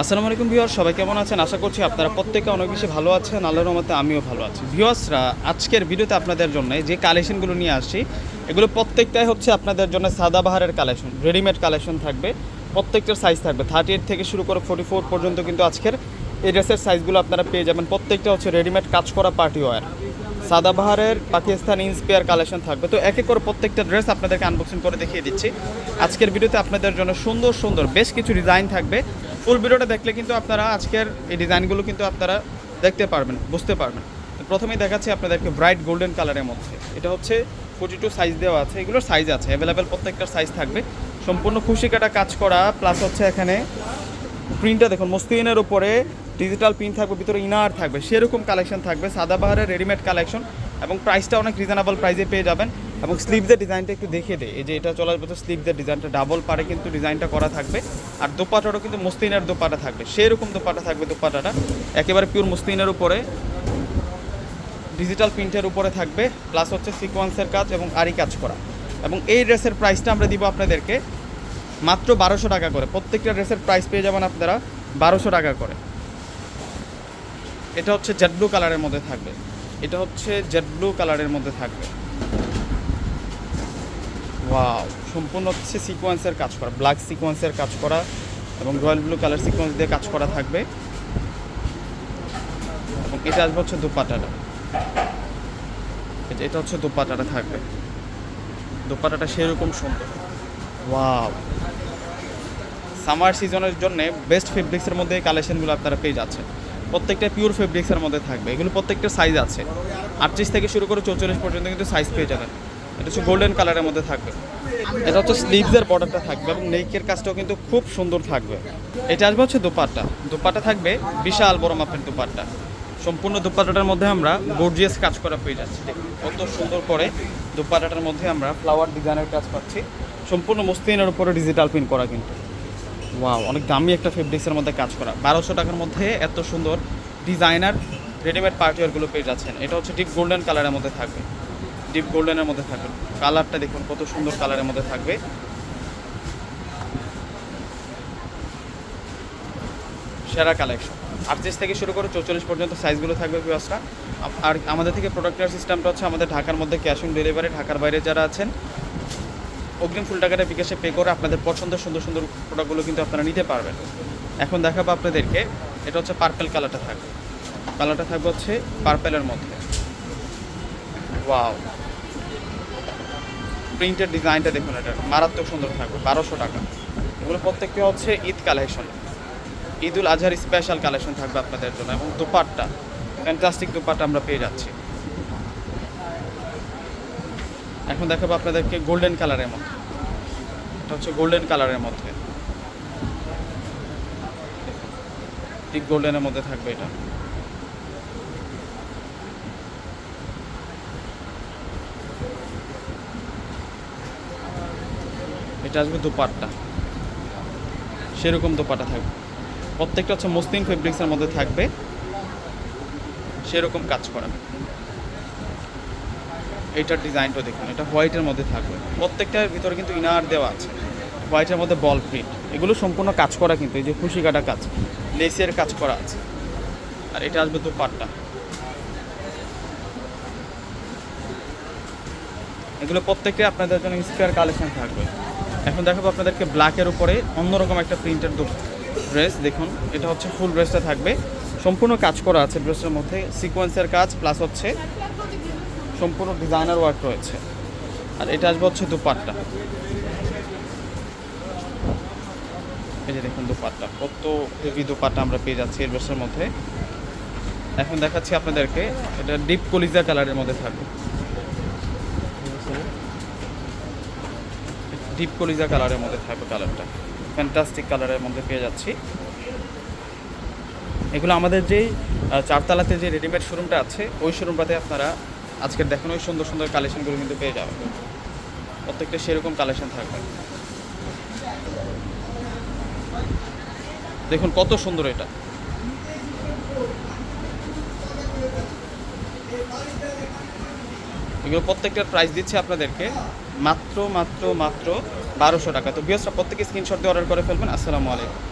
আসসালামু আলাইকুম ভিউয়ার সবাই কেমন আছেন? আশা করছি আপনারা প্রত্যেকে অনেক বেশি ভালো আছেন, আল্লাহর মতে আমিও ভালো আছি। ভিউয়ার্সরা আজকের ভিডিওতে আপনাদের জন্য যে কালেকশনগুলো নিয়ে আসছি, এগুলো প্রত্যেকটাই হচ্ছে আপনাদের জন্য সাদাবাহারের কালেকশন রেডিমেড কালেকশন থাকবে। প্রত্যেকটার সাইজ থাকবে। থার্টি এইট থেকে শুরু করে ফোর্টি ফোর পর্যন্ত কিন্তু আজকের এই ড্রেসের সাইজগুলো আপনারা পেয়ে যাবেন। প্রত্যেকটা হচ্ছে রেডিমেড কাজ করা পার্টি ওয়ার সাদাবাহারের পাকিস্তান ইন্সপায়ার কালেকশন থাকবে। তো এক করে প্রত্যেকটা ড্রেস আপনাদেরকে আনবক্সিং করে দেখিয়ে দিচ্ছি। আজকের ভিডিওতে আপনাদের জন্য সুন্দর সুন্দর বেশ কিছু ডিজাইন থাকবে। ফুল ভিডিওটা দেখলে কিন্তু আপনারা আজকের এই ডিজাইনগুলো কিন্তু আপনারা দেখতে পারবেন, বুঝতে পারবেন। প্রথমেই দেখাচ্ছি আপনাদেরকে ব্রাইট গোল্ডেন কালারের মধ্যে। এটা হচ্ছে ফোর্টি টু সাইজ দেওয়া আছে, এগুলোর সাইজ আছে অ্যাভেলেবেল প্রত্যেকটার সাইজ থাকবে। সম্পূর্ণ খুশি কাটা কাজ করা প্লাস হচ্ছে এখানে প্রিন্টটা দেখুন মস্তিনের উপরে ডিজিটাল প্রিন্ট থাকবে, ভিতরে ইনার থাকবে, সেরকম কালেকশন থাকবে সাদাবাহারের রেডিমেড কালেকশন এবং প্রাইসটা অনেক রিজনেবল প্রাইসে পেয়ে যাবেন। এবং স্লিভদের ডিজাইনটা একটু দেখিয়ে দেয় এই যে এটা চলার মতো স্লিভদের ডিজাইনটা ডাবল পারে কিন্তু ডিজাইনটা করা থাকবে। আর দোপাটারও কিন্তু মস্তিনের দোপাটা থাকবে। সেরকম দোপাটা থাকবে দোপাটাটা। একেবারে পিওর মস্তিনের উপরে। ডিজিটাল প্রিন্টের উপরে থাকবে। প্লাস হচ্ছে সিকোয়েন্সের কাজ এবং আরি কাজ করা। এবং এই ড্রেসের প্রাইসটা আমরা দিব আপনাদেরকে মাত্র বারোশো টাকা করে। প্রত্যেকটা ড্রেসের প্রাইস পেয়ে যাবেন আপনারা বারোশো টাকা করে। এটা হচ্ছে জেড ব্লু কালারের মধ্যে থাকবে। এটা হচ্ছে জেড ব্লু কালারের মধ্যে থাকবে। ওয়াও সম্পূর্ণ হচ্ছে সিকোয়েন্সের কাজ করা ব্ল্যাক সিকোয়েন্সের কাজ করা এবং রয়্যাল ব্লু কালার সিকোয়েন্স দিয়ে কাজ করা থাকবে। এবং এটা আসবে হচ্ছে দুপাটাটা। এটা- হচ্ছে দুপাটাটা থাকবে। দুপাটাটা সেরকম সুন্দর। ওয়াও সামার সিজনের জন্য বেস্ট ফেব্রিক্সের মধ্যে কালেকশনগুলো আপনারা পেয়ে যাচ্ছেন। প্রত্যেকটা পিওর ফেব্রিক্সের মধ্যে থাকবে। এগুলো প্রত্যেকটা সাইজ আছে। আটত্রিশ থেকে শুরু করে চৌচল্লিশ পর্যন্ত কিন্তু সাইজ পেয়ে যাবেন। এটা হচ্ছে গোল্ডেন কালারের মধ্যে থাকবে। এটা হচ্ছে স্লিভসের বর্ডারটা থাকবে এবং নেকের কাজটাও কিন্তু খুব সুন্দর থাকবে। এটা আসবে হচ্ছে দোপাট্টা। দোপাট্টা থাকবে বিশাল বড় মাপের দোপাট্টা। সম্পূর্ণ দোপাট্টাটার মধ্যে আমরা গর্জিয়াস কাজ করা পেয়ে যাচ্ছি। কত সুন্দর করে দোপাট্টাটার মধ্যে আমরা ফ্লাওয়ার ডিজাইনের কাজ পাচ্ছি। সম্পূর্ণ মস্তিনের উপরে ডিজিটাল প্রিন্ট করা কিন্তু। ওয়াও অনেক দামি একটা ফেব্রিক্সের মধ্যে কাজ করা। বারোশো টাকার মধ্যে এত সুন্দর ডিজাইনার রেডিমেড পার্টিওয়ারগুলো পেয়ে যাচ্ছেন। এটা হচ্ছে ডিপ গোল্ডেন কালারের মধ্যে থাকবে। ডিপ গোল্ডেনের মধ্যে থাকবে কালারটা দেখুন, কত সুন্দর কালারের মধ্যে থাকবে। সেরা কালেকশন। আটত্রিশ থেকে শুরু করে চৌচল্লিশ পর্যন্ত সাইজগুলো থাকবে ভিউয়ার্সরা আর আমাদের থেকে প্রোডাক্ট নেওয়ার সিস্টেমটা হচ্ছে আমাদের ঢাকার মধ্যে ক্যাশ অন ডেলিভারি ঢাকার বাইরে যারা আছেন, অগ্রিম ফুল টাকাটা বিকাশে পে করে আপনাদের পছন্দের সুন্দর সুন্দর প্রোডাক্টগুলো কিন্তু আপনারা নিতে পারবেন। এখন দেখাবো আপনাদেরকে, এটা হচ্ছে পার্পেল কালারটা থাকবে। কালারটা থাকবে হচ্ছে পার্পেলের মধ্যে। ওয়াও প্রিন্টের ডিজাইনটা দেখুন এটা। মারাত্মক সুন্দর থাকবে, বারোশো টাকা। এগুলো প্রত্যেকটি হচ্ছে Eid collection Eid ul Azhar special collection থাকবে আপনাদের জন্য এবং দুপাট্টা ফ্যান্টাস্টিক দুপাট্টা আমরা পেয়ে যাচ্ছি। এখন দেখাবো আপনাদেরকে গোল্ডেন কালারের মধ্যে। এটা হচ্ছে গোল্ডেন কালারের মধ্যে। ঠিক গোল্ডেনের মধ্যে থাকবে এটা। এটা আসবে দুপাট্টা। সেরকম দুপাট্টা থাকবে। প্রত্যেকটা হচ্ছে মসলিন ফেব্রিক্সের মধ্যে থাকবে। সেরকম কাজ করা। এইটার ডিজাইনটা দেখুন, এটা হোয়াইটের মধ্যে থাকবে। প্রত্যেকটার ভিতরে কিন্তু ইনার দেওয়া আছে। হোয়াইটের মধ্যে বল প্রিন্ট এগুলো সম্পূর্ণ কাজ করা কিন্তু, এই যে খুশি কাটা কাজ লেসের কাজ করা আছে। আর এটা আসবে দুপাট্টা। এগুলো প্রত্যেকটাই আপনাদের জন্য ইন্সপায়ার কালেকশন থাকবে। এখন দেখাবো আপনাদেরকে ব্ল্যাকের উপরে অন্যরকম একটা প্রিন্টের ড্রেস দেখুন, এটা হচ্ছে ফুল ড্রেসটা থাকবে। সম্পূর্ণ কাজ করা আছে ড্রেসের মধ্যে সিকোয়েন্সের কাজ প্লাস হচ্ছে সম্পূর্ণ ডিজাইনার ওয়ার্ক রয়েছে। আর এটা আসবে হচ্ছে দুপাট্টা। এই যে দেখুন দুপাট্টা, কত হেভি দুপাট্টা আমরা পেয়ে যাচ্ছি এই ড্রেসের মধ্যে। এখন দেখাচ্ছি আপনাদেরকে, এটা ডিপ কলিজা কালারের মধ্যে থাকবে। ডিপ কলিজা কালারের মধ্যে থাকবে কালারটা। ফ্যান্টাস্টিক কালারের মধ্যে পেয়ে যাচ্ছি। এগুলো আমাদের যেই চারতলাতে যে রেডিমেড শোরুমটা আছে, ওই শোরুমটাতে আপনারা আজকের দেখেন ওই সুন্দর সুন্দর কালেকশনগুলো কিন্তু পেয়ে যাবেন। প্রত্যেকটা সেরকম কালেকশন থাকবে। দেখুন কত সুন্দর এটা। এগুলো প্রত্যেকটার প্রাইস দিচ্ছে আপনাদেরকে। মাত্র মাত্র মাত্র বারোশো টাকা। তো বৃহস্পতি প্রত্যেকে স্ক্রিনশট দিয়ে অর্ডার করে ফেলবেন। আসসালামু আলাইকুম।